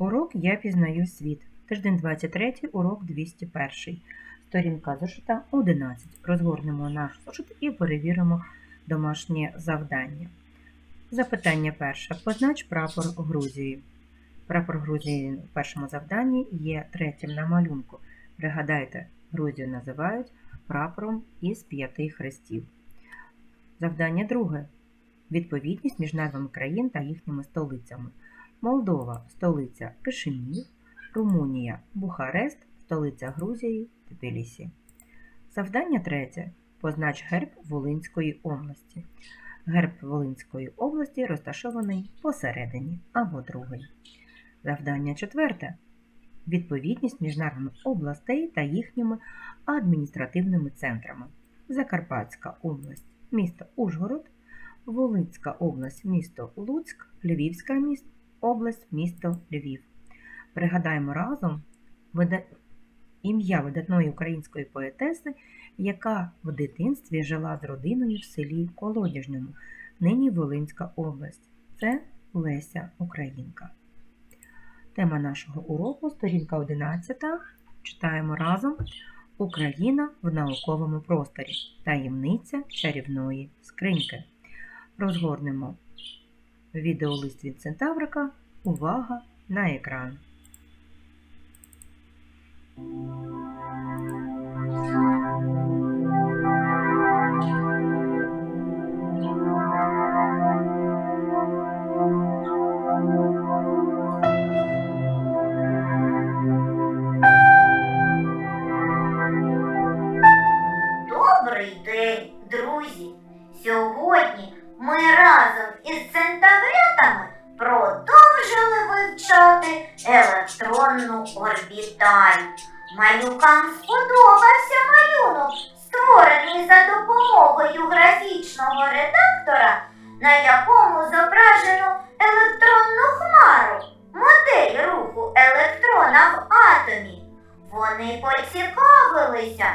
Урок Я пізнаю світ. Тиждень 23, урок 201. Сторінка зошита 11. Розгорнемо наш зошит і перевіримо домашнє завдання. Запитання перше. Познач прапор Грузії. Прапор Грузії в першому завданні є третім на малюнку. Пригадайте, Грузію називають прапором із п'яти хрестів. Завдання друге. Відповідність між назвами країн та їхніми столицями. Молдова столиця Кишинів, Румунія Бухарест, столиця Грузії Тбілісі. Завдання третє. Познач герб Волинської області. Герб Волинської області розташований посередині або другий. Завдання четверте. Відповідність між назвами областей та їхніми адміністративними центрами. Закарпатська область, місто Ужгород, Волинська область, місто Луцьк, Львівська міст, область, місто Львів. Пригадаємо разом ім'я видатної української поетеси, яка в дитинстві жила з родиною в селі Колодяжному, нині Волинська область. Це Леся Українка. Тема нашого уроку сторінка 11. Читаємо разом Україна в науковому просторі. Таємниця чарівної скриньки. Розгорнемо відеолист від Центаврика. Увага на екран. Добрий день, друзі! Сьогодні разом із центаврятами продовжили вивчати електронну орбіталь. Малюкам сподобався малюнок, створений за допомогою графічного редактора, на якому зображено електронну хмару, модель руху електрона в атомі. Вони поцікавилися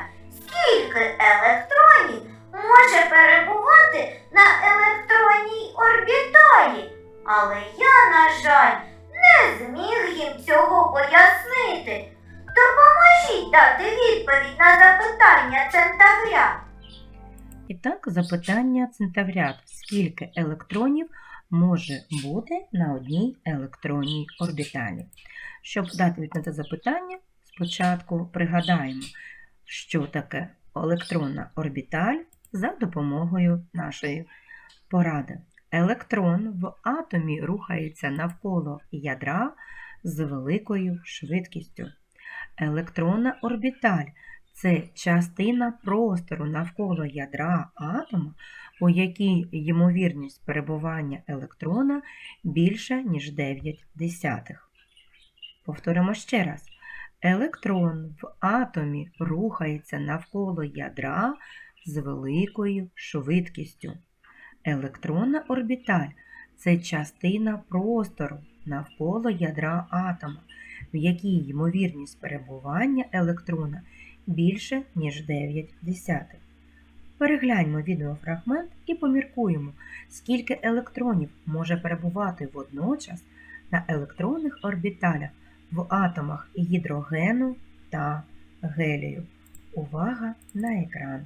Але я, на жаль, не зміг їм цього пояснити. Допоможіть дати відповідь на запитання центавря. І так, запитання центаврят. Скільки електронів може бути на одній електронній орбіталі? Щоб дати відповідь на це запитання, спочатку пригадаємо, що таке електронна орбіталь за допомогою нашої поради. Електрон в атомі рухається навколо ядра з великою швидкістю. Електронна орбіталь це частина простору навколо ядра атома, у якій ймовірність перебування електрона більша, ніж 9 десятих. Повторимо ще раз. Електрон в атомі рухається навколо ядра з великою швидкістю. Електронна орбіталь це частина простору навколо ядра атома, в якій ймовірність перебування електрона більше, ніж 9 десятих. Перегляньмо відеофрагмент і поміркуємо, скільки електронів може перебувати водночас на електронних орбіталях в атомах гідрогену та гелію. Увага на екран.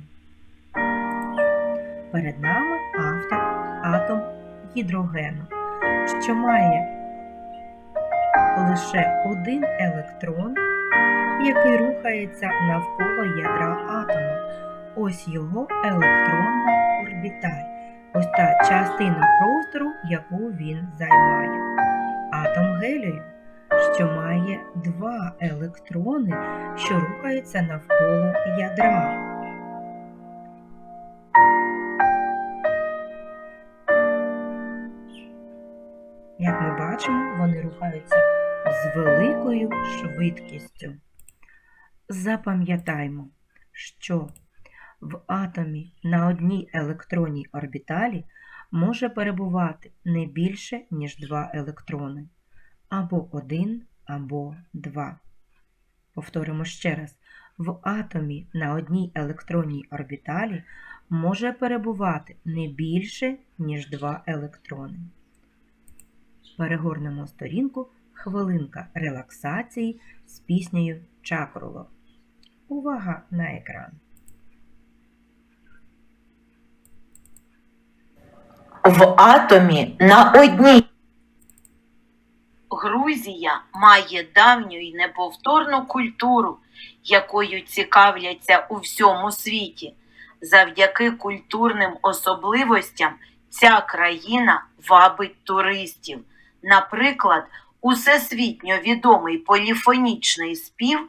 Перед нами автор атом гідрогену, що має лише один електрон, який рухається навколо ядра атома. Ось його електронна орбіталь. Ось та частина простору, яку він займає. Атом гелію, що має два електрони, що рухаються навколо ядра. Як ми бачимо, вони рухаються з великою швидкістю. Запам'ятаймо, що в атомі на одній електронній орбіталі може перебувати не більше, ніж два електрони, або один, або два. Повторимо ще раз: в атомі на одній електронній орбіталі може перебувати не більше, ніж два електрони. Перегорнемо сторінку хвилинка релаксації з піснею Чакруло. Увага на екран. В атомі на одній. Грузія має давню і неповторну культуру, якою цікавляться у всьому світі. Завдяки культурним особливостям ця країна вабить туристів. Наприклад, усесвітньо відомий поліфонічний спів,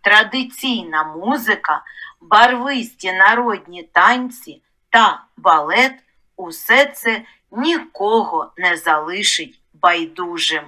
традиційна музика, барвисті народні танці та балет усе це нікого не залишить байдужим.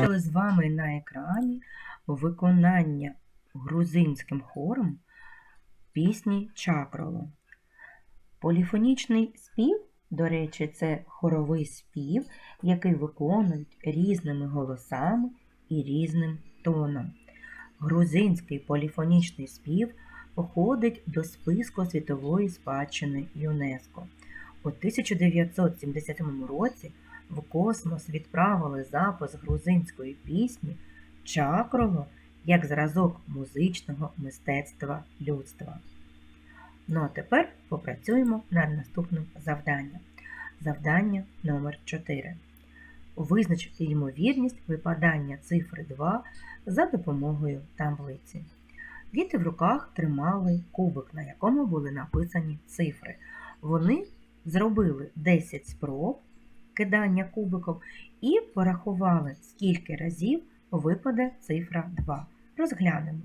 Бачили з вами на екрані виконання грузинським хором пісні Чакроло. Поліфонічний спів, до речі, це хоровий спів, який виконують різними голосами і різним тоном. Грузинський поліфонічний спів походить до списку світової спадщини ЮНЕСКО. У 1977 році в космос відправили запис грузинської пісні Чакроло як зразок музичного мистецтва людства. Ну а тепер попрацюємо над наступним завданням. Завдання номер 4. Визначити ймовірність випадання цифри 2 за допомогою таблиці. Діти в руках тримали кубик, на якому були написані цифри. Вони зробили 10 спроб кидання кубиком і порахували, скільки разів випаде цифра 2. Розглянемо.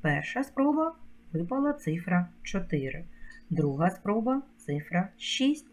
Перша спроба випала цифра 4, друга спроба цифра 6,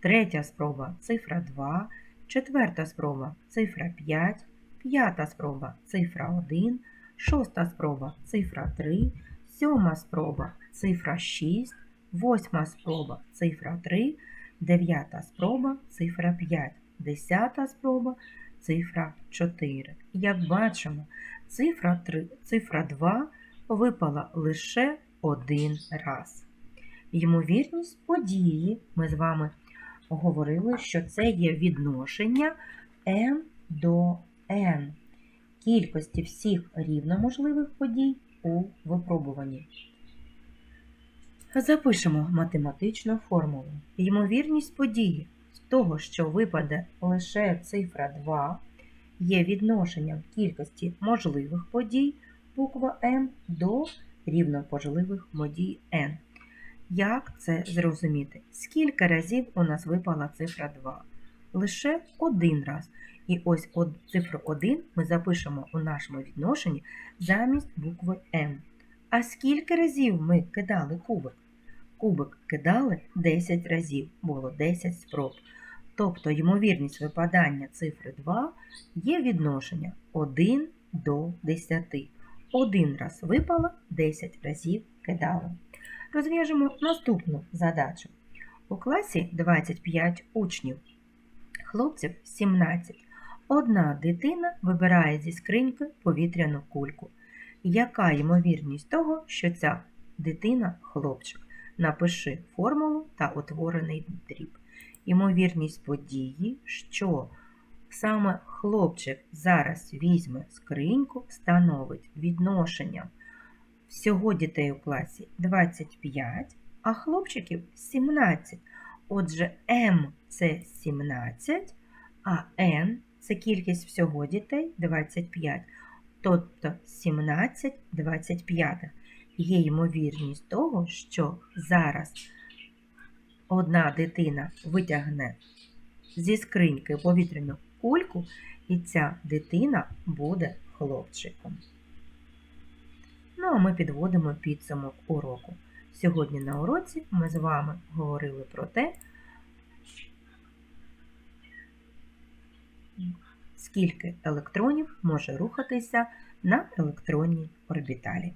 третя спроба цифра 2, четверта спроба цифра 5, п'ята спроба цифра 1, шоста спроба цифра 3, сьома спроба цифра 6, восьма спроба цифра 3, дев'ята спроба цифра 5, десята спроба цифра 4. Як бачимо, цифра 3, цифра 2 випала лише один раз. Ймовірність події ми з вами говорили, що це є відношення m до n кількості всіх рівноможливих подій у випробуванні. Запишемо математичну формулу. Ймовірність події з того, що випаде лише цифра 2, є відношенням кількості можливих подій буква m до рівноможливих подій n. Як це зрозуміти? Скільки разів у нас випала цифра 2? Лише один раз. І ось цифру 1 ми запишемо у нашому відношенні замість букви М. А скільки разів ми кидали кубик? Кубик кидали 10 разів, було 10 спроб. Тобто ймовірність випадання цифри 2 є відношення 1 до 10. Один раз випало, 10 разів кидали. Розв'яжемо наступну задачу. У класі 25 учнів, хлопців 17. Одна дитина вибирає зі скриньки повітряну кульку. Яка ймовірність того, що ця дитина хлопчик? Напиши формулу та утворений дріб. Ймовірність події, що саме хлопчик зараз візьме скриньку, становить відношенням всього дітей у класі 25, а хлопчиків 17. Отже, М це 17, а N це кількість всього дітей 25. Тобто 17 25. Є ймовірність того, що зараз одна дитина витягне зі скриньки повітряну кульку, і ця дитина буде хлопчиком. Ну, а ми підводимо підсумок уроку. Сьогодні на уроці ми з вами говорили про те, скільки електронів може рухатися на електронній орбіталі.